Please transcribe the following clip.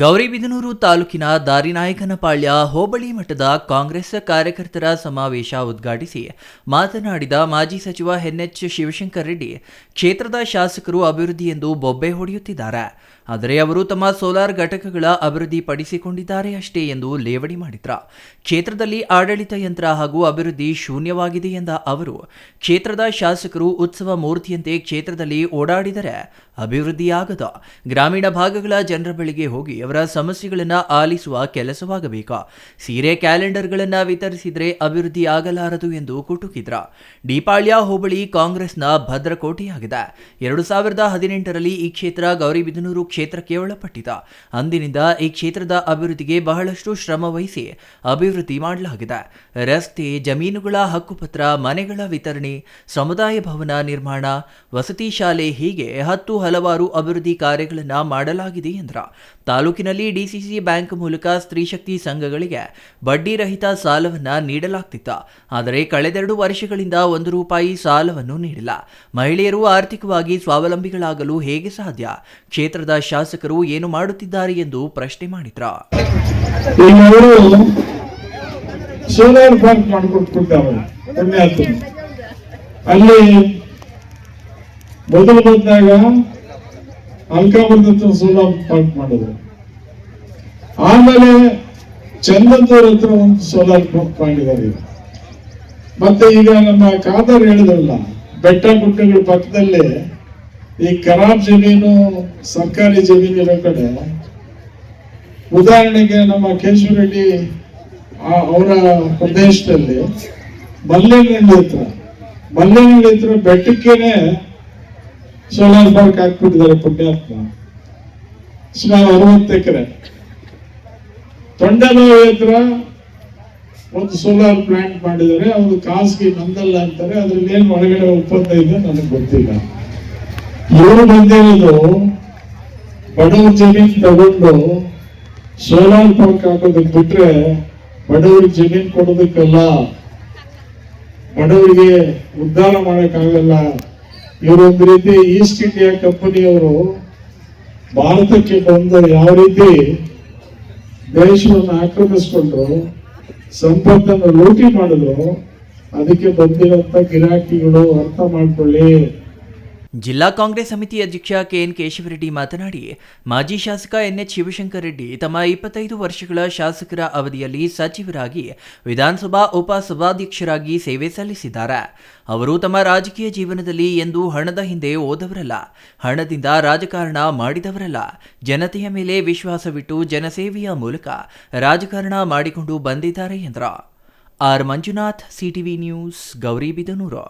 ಗೌರಿಬಿದನೂರು ತಾಲೂಕಿನ ದಾರಿನಾಯಕನಪಾಳ್ಯ ಹೋಬಳಿ ಮಠದ ಕಾಂಗ್ರೆಸ್ ಕಾರ್ಯಕರ್ತರ ಸಮಾವೇಶ ಉದ್ಘಾಟಿಸಿ ಮಾತನಾಡಿದ ಮಾಜಿ ಸಚಿವ ಎನ್ಎಚ್ ಶಿವಶಂಕರ್ ರೆಡ್ಡಿ, ಕ್ಷೇತ್ರದ ಶಾಸಕರು ಅಭಿವೃದ್ಧಿ ಎಂದು ಬೊಬ್ಬೆ ಹೊಡೆಯುತ್ತಿದ್ದಾರೆ. ಆದರೆ ಅವರು ತಮ್ಮ ಸೋಲಾರ್ ಘಟಕಗಳ ಅಭಿವೃದ್ಧಿ ಪಡಿಸಿಕೊಂಡಿದ್ದಾರೆ ಅಷ್ಟೇ ಎಂದು ಲೇವಡಿ ಮಾಡಿದ್ರ. ಕ್ಷೇತ್ರದಲ್ಲಿ ಆಡಳಿತ ಯಂತ್ರ ಹಾಗೂ ಅಭಿವೃದ್ಧಿ ಶೂನ್ಯವಾಗಿದೆ ಎಂದ ಅವರು, ಕ್ಷೇತ್ರದ ಶಾಸಕರು ಉತ್ಸವ ಮೂರ್ತಿಯಂತೆ ಕ್ಷೇತ್ರದಲ್ಲಿ ಓಡಾಡಿದರೆ ಅಭಿವೃದ್ಧಿಯಾಗದ. ಗ್ರಾಮೀಣ ಭಾಗಗಳ ಜನರ ಬಳಿಗೆ ಹೋಗಿ ಅವರ ಸಮಸ್ಯೆಗಳನ್ನ ಆಲಿಸುವ ಕೆಲಸವಾಗಬೇಕು. ಸೀರೆ ಕ್ಯಾಲೆಂಡರ್ಗಳನ್ನು ವಿತರಿಸಿದ್ರೆ ಅಭಿವೃದ್ಧಿ ಆಗಲಾರದು ಎಂದು ಕುಟುಕಿದ್ರ. ಡಿಪಾಳ್ಯ ಹೋಬಳಿ ಕಾಂಗ್ರೆಸ್ನ ಭದ್ರಕೋಟೆಯಾಗಿದೆ. ಎರಡು ಸಾವಿರದ ಹದಿನೆಂಟರಲ್ಲಿ ಈ ಕ್ಷೇತ್ರ ಗೌರಿಬಿದನೂರು ಕ್ಷೇತ್ರಕ್ಕೆ ಒಳಪಟ್ಟಿದ. ಅಂದಿನಿಂದ ಈ ಕ್ಷೇತ್ರದ ಅಭಿವೃದ್ಧಿಗೆ ಬಹಳಷ್ಟು ಶ್ರಮ ವಹಿಸಿ ಅಭಿವೃದ್ಧಿ ಮಾಡಲಾಗಿದೆ. ರಸ್ತೆ, ಜಮೀನುಗಳ ಹಕ್ಕುಪತ್ರ, ಮನೆಗಳ ವಿತರಣೆ, ಸಮುದಾಯ ಭವನ ನಿರ್ಮಾಣ, ವಸತಿ ಶಾಲೆ ಹೀಗೆ ಹತ್ತು ಹಲವಾರು ಅಭಿವೃದ್ಧಿ ಕಾರ್ಯಗಳನ್ನು ಮಾಡಲಾಗಿದೆ ಎಂದ್ರ. ತಾಲೂಕಿನಲ್ಲಿ ಡಿಸಿಸಿ ಬ್ಯಾಂಕ್ ಮೂಲಕ ಸ್ತ್ರೀ ಶಕ್ತಿ ಸಂಘಗಳಿಗೆ ಬಡ್ಡಿ ರಹಿತ ಸಾಲವನ್ನು ನೀಡಲಾಗ್ತಿತ್ತು. ಆದರೆ ಕಳೆದೆರಡು ವರ್ಷಗಳಿಂದ ಒಂದು ರೂಪಾಯಿ ಸಾಲವನ್ನು ನೀಡಿಲ್ಲ. ಮಹಿಳೆಯರು ಆರ್ಥಿಕವಾಗಿ ಸ್ವಾವಲಂಬಿಗಳಾಗಲು ಹೇಗೆ ಸಾಧ್ಯ? ಕ್ಷೇತ್ರದ ಶಾಸಕರು ಏನು ಮಾಡುತ್ತಿದ್ದಾರೆ ಎಂದು ಪ್ರಶ್ನೆ ಮಾಡಿದ್ರ. ಅಲ್ಲಿ ಮೊದಲು ಬಂದಾಗ ಅಲ್ಕಾಮೃತ ಸೋಲಾರ್ ಪಾರ್ಕ್ ಮಾಡಿದ್ರು. ಆಮೇಲೆ ಚಂದದ್ದೂರ್ ಹತ್ರ ಒಂದು ಸೋಲಾರ್ ಮಾಡಿದ್ದಾರೆ. ಮತ್ತೆ ಈಗ ನಮ್ಮ ಖಾದರ್ ಹೇಳಿದ್ರಲ್ಲ, ಬೆಟ್ಟ ಗುಡ್ಡಗಳ ಪಕ್ಕದಲ್ಲಿ ಈ ಖರಾಬ್ ಜಮೀನು, ಸರ್ಕಾರಿ ಜಮೀನು ಇರೋ ಕಡೆ. ಉದಾಹರಣೆಗೆ ನಮ್ಮ ಕೇಶವರೆಡ್ಡಿ ಅವರ ಪ್ರದೇಶದಲ್ಲಿ ಮಲ್ಲೇನಹಳ್ಳಿ ಹತ್ರ. ಮಲ್ಲೇನಹಳ್ಳಿ ಹತ್ರ ಬೆಟ್ಟಕ್ಕೇನೆ ಸೋಲಾರ್ ಪಾರ್ಕ್ ಹಾಕ್ಬಿಟ್ಟಿದ್ದಾರೆ ಪುಣ್ಯಾತ್ಮ. ಸುಮಾರು ಅರವತ್ತು ಎಕರೆ. ತೊಂಡನಹಳ್ಳಿ ಹತ್ರ ಒಂದು ಸೋಲಾರ್ ಪ್ಲಾಂಟ್ ಮಾಡಿದರೆ ಅವರು ಖಾಸಗಿ ನಂದಲ್ಲ ಅಂತಾರೆ, ಅದ್ರಲ್ಲಿ ಏನು ಒಳಗಡೆ ಒಪ್ಪಂದ ಇದೆ ನನಗೆ ಗೊತ್ತಿಲ್ಲ. ಇವರು ಬಂದಿರೋದು ಬಡವ್ರ ಜಮೀನ್ ತಗೊಂಡು ಸೋಲಾರ್ ಪಾರ್ಕ್ ಹಾಕೋದಕ್ಕೆ ಬಿಟ್ರೆ ಬಡವರಿಗೆ ಜಮೀನ್ ಕೊಡೋದಕ್ಕಲ್ಲ, ಬಡವರಿಗೆ ಉದ್ಧಾರ ಮಾಡೋಕ್ಕಾಗಲ್ಲ. ಇವರೊಂದು ರೀತಿ ಈಸ್ಟ್ ಇಂಡಿಯಾ ಕಂಪನಿಯವರು ಭಾರತಕ್ಕೆ ಬಂದ ಯಾವ ರೀತಿ ದೇಶವನ್ನು ಆಕ್ರಮಿಸ್ಕೊಂಡ್ರು ಸಂಪತ್ತನ್ನು ಲೂಟಿ ಮಾಡಿದ್ರು ಅದಕ್ಕೆ ಬಂದಿರೋಂಥ ಗಿರಾಕಿಗಳು ಅರ್ಥ ಮಾಡ್ಕೊಳ್ಳಿ. ಜಿಲ್ಲಾ ಕಾಂಗ್ರೆಸ್ ಸಮಿತಿ ಅಧ್ಯಕ್ಷ ಕೆಎನ್ ಕೇಶವರೆಡ್ಡಿ ಮಾತನಾಡಿ, ಮಾಜಿ ಶಾಸಕ ಎನ್ಎಚ್ ಶಿವಶಂಕರ್ ರೆಡ್ಡಿ ತಮ್ಮ ಇಪ್ಪತ್ತೈದು ವರ್ಷಗಳ ಶಾಸಕರ ಅವಧಿಯಲ್ಲಿ ಸಚಿವರಾಗಿ, ವಿಧಾನಸಭಾ ಉಪಸಭಾಧ್ಯಕ್ಷರಾಗಿ ಸೇವೆ ಸಲ್ಲಿಸಿದ್ದಾರೆ. ಅವರು ತಮ್ಮ ರಾಜಕೀಯ ಜೀವನದಲ್ಲಿ ಎಂದು ಹಣದ ಹಿಂದೆ ಓದವರಲ್ಲ, ಹಣದಿಂದ ರಾಜಕಾರಣ ಮಾಡಿದವರಲ್ಲ. ಜನತೆಯ ಮೇಲೆ ವಿಶ್ವಾಸವಿಟ್ಟು ಜನಸೇವೆಯ ಮೂಲಕ ರಾಜಕಾರಣ ಮಾಡಿಕೊಂಡು ಬಂದಿದ್ದಾರೆ ಎಂದರು. R Manjunath, CTV news Gauribidanur